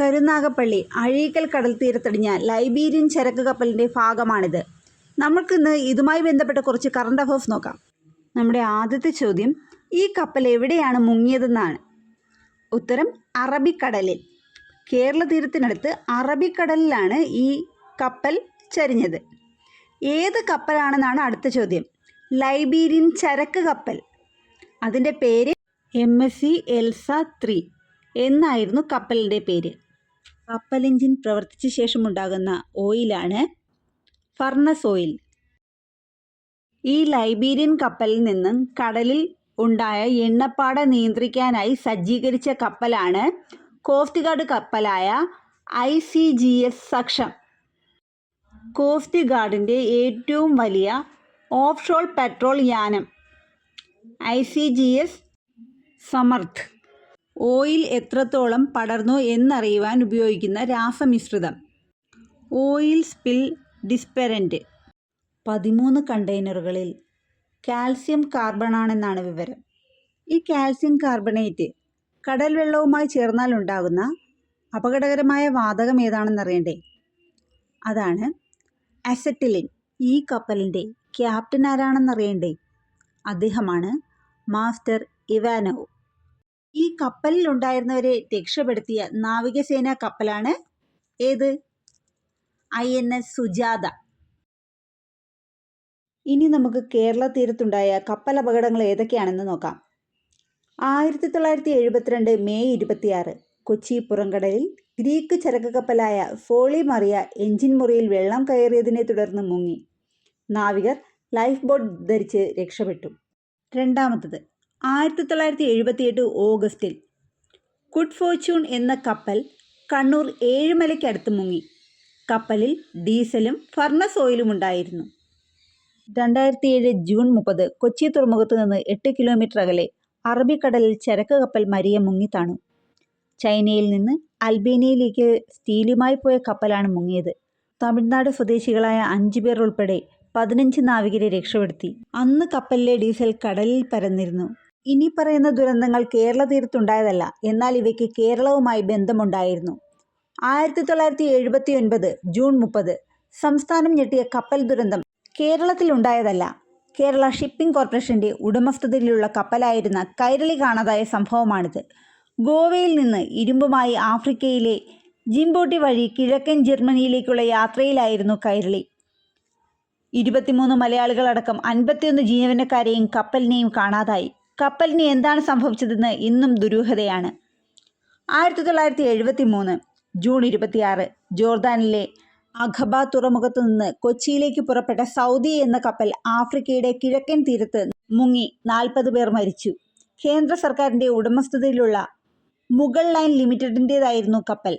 കരുനാഗപ്പള്ളി അഴീക്കൽ കടൽ തീരത്തടിഞ്ഞ ലൈബീരിയൻ ചരക്ക് കപ്പലിന്റെ ഭാഗമാണിത്. നമ്മൾക്കിന്ന് ഇതുമായി ബന്ധപ്പെട്ട കുറച്ച് കറണ്ട് അഫേഴ്സ് നോക്കാം. നമ്മുടെ ആദ്യത്തെ ചോദ്യം ഈ കപ്പൽ എവിടെയാണ് മുങ്ങിയതെന്നാണ്. ഉത്തരം അറബിക്കടലിൽ. കേരള തീരത്തിനടുത്ത് അറബിക്കടലിലാണ് ഈ കപ്പൽ ചരിഞ്ഞത്. ഏത് കപ്പലാണെന്നാണ് അടുത്ത ചോദ്യം. ലൈബീരിയൻ ചരക്ക് കപ്പൽ. അതിന്റെ പേര് M S C Elsa three. എന്നായിരുന്നു കപ്പലിന്റെ പേര്. കപ്പൽ എഞ്ചിൻ പ്രവർത്തിച്ച ശേഷമുണ്ടാകുന്ന ഓയിലാണ് ഫർണസ് ഓയിൽ. ഈ ലൈബീരിയൻ കപ്പലിൽ നിന്നും കടലിൽ ഉണ്ടായ എണ്ണപ്പാട നിയന്ത്രിക്കാനായി സജ്ജീകരിച്ച കപ്പലാണ് coast guard guard കപ്പലായ I C G S Saksham. കോഫ്തിഗാർഡിന്റെ ഗാർഡിന്റെ ഏറ്റവും വലിയ offshore patrol Yanam I C G S Samarth. Oil എത്രത്തോളം പടർന്നു എന്നറിയുവാൻ ഉപയോഗിക്കുന്ന രാസമിശ്രിതം. ഓയിൽ സ്പിൽ ഡിസ്പെരന്റ് പതിമൂന്ന് കണ്ടെയ്നറുകളിൽ കാൽസ്യം കാർബണാണെന്നാണ് വിവരം. ഈ കാൽസ്യം കാർബണേറ്റ് കടൽ വെള്ളവുമായി ചേർന്നാൽ ഉണ്ടാകുന്ന അപകടകരമായ വാതകം ഏതാണെന്നറിയണ്ടേ? അതാണ് അസറ്റിലിൻ. ഈ കപ്പലിന്റെ ക്യാപ്റ്റൻ ആരാണെന്നറിയണ്ടേ? അദ്ദേഹമാണ് മാസ്റ്റർ ഇവാനോവ് ഈ കപ്പലിൽ ഉണ്ടായിരുന്നവരെ രക്ഷപ്പെടുത്തിയ നാവികസേന കപ്പലാണ് ഏത്? I N S Sujata. ഇനി നമുക്ക് കേരള തീരത്തുണ്ടായ കപ്പൽ അപകടങ്ങൾ ഏതൊക്കെയാണെന്ന് നോക്കാം. ആയിരത്തി തൊള്ളായിരത്തി എഴുപത്തിരണ്ട് മെയ് ഇരുപത്തിയാറ് കൊച്ചി പുറംകടലിൽ ഗ്രീക്ക് ചരക്ക് കപ്പലായ ഫോളി മറിയ എഞ്ചിൻ മുറിയിൽ വെള്ളം കയറിയതിനെ തുടർന്ന് മുങ്ങി. നാവികർ ലൈഫ് ബോട്ട് ധരിച്ച് രക്ഷപ്പെട്ടു. രണ്ടാമത്തത് ആയിരത്തി തൊള്ളായിരത്തി എഴുപത്തിയെട്ട് ഓഗസ്റ്റിൽ ഗുഡ് ഫോർച്യൂൺ എന്ന കപ്പൽ കണ്ണൂർ ഏഴുമലയ്ക്കടുത്ത് മുങ്ങി. കപ്പലിൽ ഡീസലും ഫർണസ് ഓയിലും ഉണ്ടായിരുന്നു. രണ്ടായിരത്തി ഏഴ് ജൂൺ മുപ്പത് കൊച്ചി തുറമുഖത്ത് നിന്ന് എട്ട് കിലോമീറ്റർ അകലെ അറബിക്കടലിൽ ചരക്ക് കപ്പൽ മരിയ മുങ്ങിത്താണു ചൈനയിൽ നിന്ന് അൽബേനിയയിലേക്ക് സ്റ്റീലുമായി പോയ കപ്പലാണ് മുങ്ങിയത്. തമിഴ്നാട് സ്വദേശികളായ അഞ്ചു പേർ ഉൾപ്പെടെ പതിനഞ്ച് നാവികരെ രക്ഷപ്പെടുത്തി. അന്ന് കപ്പലിലെ ഡീസൽ കടലിൽ പരന്നിരുന്നു. ഇനി പറയുന്ന ദുരന്തങ്ങൾ കേരള തീരത്തുണ്ടായതല്ല. എന്നാൽ ഇവയ്ക്ക് കേരളവുമായി ബന്ധമുണ്ടായിരുന്നു. ആയിരത്തി തൊള്ളായിരത്തി എഴുപത്തി ഒൻപത് ജൂൺ മുപ്പത് സംസ്ഥാനം ഞെട്ടിയ കപ്പൽ ദുരന്തം കേരളത്തിൽ ഉണ്ടായതല്ല കേരള ഷിപ്പിംഗ് കോർപ്പറേഷന്റെ ഉടമസ്ഥതയിലുള്ള കപ്പലായിരുന്ന കൈരളി കാണാതായ സംഭവമാണിത്. ഗോവയിൽ നിന്ന് ഇരുമ്പുമായി ആഫ്രിക്കയിലെ ജിംബോട്ടി വഴി കിഴക്കൻ ജർമ്മനിയിലേക്കുള്ള യാത്രയിലായിരുന്നു കൈരളി. ഇരുപത്തിമൂന്ന് മലയാളികളടക്കം അൻപത്തിയൊന്ന് ജീവനക്കാരെയും കപ്പലിനെയും കാണാതായി. കപ്പലിന് എന്താണ് സംഭവിച്ചതെന്ന് ഇന്നും ദുരൂഹതയാണ്. ആയിരത്തി തൊള്ളായിരത്തി എഴുപത്തി മൂന്ന് ജൂൺ ഇരുപത്തിയാറ് ജോർദാനിലെ അഖബ തുറമുഖത്ത് നിന്ന് കൊച്ചിയിലേക്ക് പുറപ്പെട്ട സൗദി എന്ന കപ്പൽ ആഫ്രിക്കയുടെ കിഴക്കൻ തീരത്ത് മുങ്ങി നാൽപ്പത് പേർ മരിച്ചു. കേന്ദ്ര സർക്കാരിന്റെ ഉടമസ്ഥതയിലുള്ള മുഗൾ ലൈൻ ലിമിറ്റഡിന്റേതായിരുന്നു കപ്പൽ.